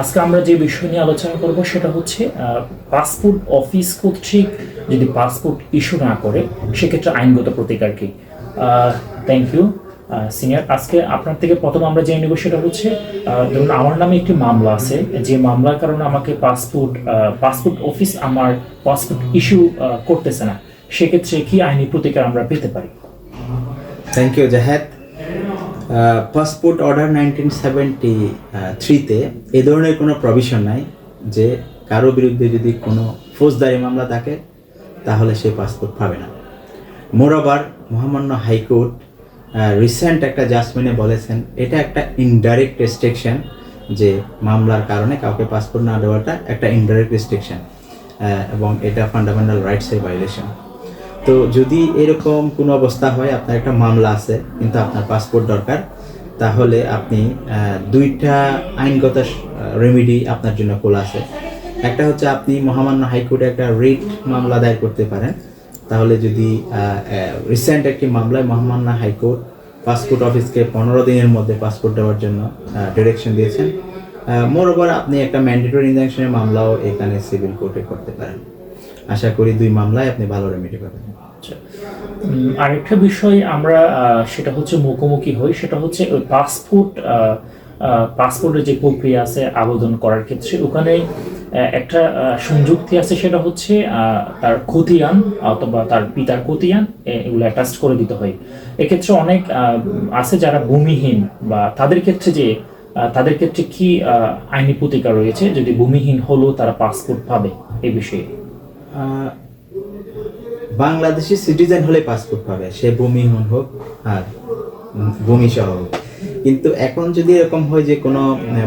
আজকে আমরা যে বিষয় নিয়ে আলোচনা করব সেটা হচ্ছে পাসপোর্ট অফিস কর্তৃক যদি পাসপোর্ট ইস্যু না করে, সেক্ষেত্রে আইনগত প্রতিকার কি? থ্যাংক ইউ সিনিয়র আজকে আপনার থেকে প্রথম আমরা জেনে নেব সেটা হচ্ছে ধরুন আমার নামে একটি মামলা আছে, যে মামলার কারণে আমাকে পাসপোর্ট পাসপোর্ট অফিস আমার পাসপোর্ট ইস্যু করতেছে না, সেক্ষেত্রে কি আইনি প্রতিকার আমরা পেতে পারি? Thank you Zahed passport order nineteen seventy থ্রিতে এ ধরনের কোনো প্রভিশন নাই যে কারও বিরুদ্ধে যদি কোনো ফৌজদারি মামলা থাকে, তাহলে সে পাসপোর্ট পাবে না। মোরাবার মহামান্য হাইকোর্ট রিসেন্ট একটা জাজমেন্টে বলেছেন, এটা একটা ইনডাইরেক্ট রেস্ট্রিকশন যে মামলার কারণে কাউকে পাসপোর্ট না দেওয়াটা একটা ইনডাইরেক্ট রেস্ট্রিকশন এবং এটা ফান্ডামেন্টাল রাইটসের ভাইলেশন তো যদি এরকম কোনো অবস্থা হয়, আপনার একটা মামলা আছে, কিন্তু আপনার পাসপোর্ট দরকার, তাহলে আপনি দুইটা আইনগত রেমিডি আপনার জন্য খোলা আছে। একটা হচ্ছে আপনি মহামান্য হাইকোর্টে একটা রিট মামলা দায়ের করতে পারেন। তাহলে যদি রিসেন্ট একটি মামলায় মহামান্য হাইকোর্ট পাসপোর্ট অফিসকে পনেরো দিনের মধ্যে পাসপোর্ট দেওয়ার জন্য ডিরেকশন দিয়েছেন। মোরওভার আপনি একটা ম্যান্ডেটরি ইনজাংশনের মামলাও এখানে সিভিল কোর্টে করতে পারেন। আশা করি দুই মামলায় আপনি ভালো রেমেডি পাবেন। আচ্ছা। আরেকটা বিষয় আমরা সেটা হচ্ছে মুখোমুখি হই, সেটা হচ্ছে ওই পাসপোর্ট পাসপোর্টের যে প্রক্রিয়া আছে আবেদন করার ক্ষেত্রে, ওখানে একটা সংযুক্তি আছে, সেটা হচ্ছে তার খতিয়ান অথবা তার পিতার খতিয়ান এগুলো অ্যাটাচ করে দিতে হয়। এক্ষেত্রে অনেক আছে যারা ভূমিহীন বা তাদের ক্ষেত্রে যে তাদের ক্ষেত্রে কি আইনি প্রতিকার রয়েছে? যদি ভূমিহীন হলেও তারা পাসপোর্ট পাবে এই বিষয়ে। বাংলাদেশি সিটিজেন হলে পাসপোর্ট পাবে, সে ভূমিহীন হোক আর ভূমি সহ কিন্তু এখন যদি এরকম হয় যে কোনো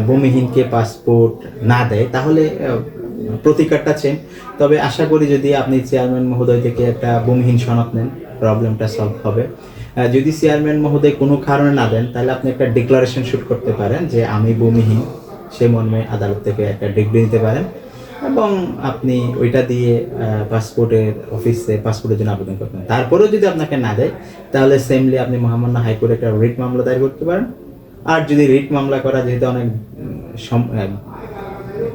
ভূমিহীনকে পাসপোর্ট না দেয়, তাহলে প্রতিকারটা চেন তবে আশা করি যদি আপনি চেয়ারম্যান মহোদয় থেকে একটা ভূমিহীন সনদ নেন প্রবলেমটা সলভ হবে। যদি চেয়ারম্যান মহোদয় কোনো কারণে না দেন, তাহলে আপনি একটা ডিক্লারেশন শুট করতে পারেন যে আমি ভূমিহীন, সে মর্মে আদালত থেকে একটা ডিগ্রি নিতে পারেন। এবং আপনি ওইটা দিয়ে পাসপোর্টের অফিসে পাসপোর্টের জন্য আবেদন করতে পারেন। তারপরেও যদি আপনাকে না দেয়, তাহলে সেমলি আপনি মহামান্য হাইকোর্টে একটা রিট মামলা দায়ের করতে পারেন। আর যদি রিট মামলা করা যেহেতু অনেক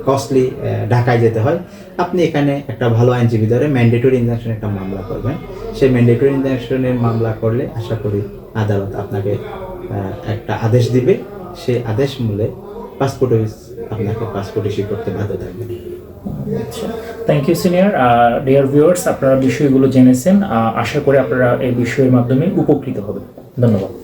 কস্টলি ঢাকায় যেতে হয়, আপনি এখানে একটা ভালো আইনজীবী ধরে ম্যান্ডেটরি ইনজাংশন একটা মামলা করবেন। সেই ম্যান্ডেটরি ইনজাংশনের মামলা করলে আশা করি আদালত আপনাকে একটা আদেশ দিবে। সেই আদেশ মূলে পাসপোর্ট অফিস আপনাকে পাসপোর্ট ইস্যু করতে বাধ্য থাকবে। Thank you senior dear viewers আপনারা বিষয়গুলো জেনেছেন আশা করি আপনারা এই বিষয়ের মাধ্যমে উপকৃত হবেন। ধন্যবাদ।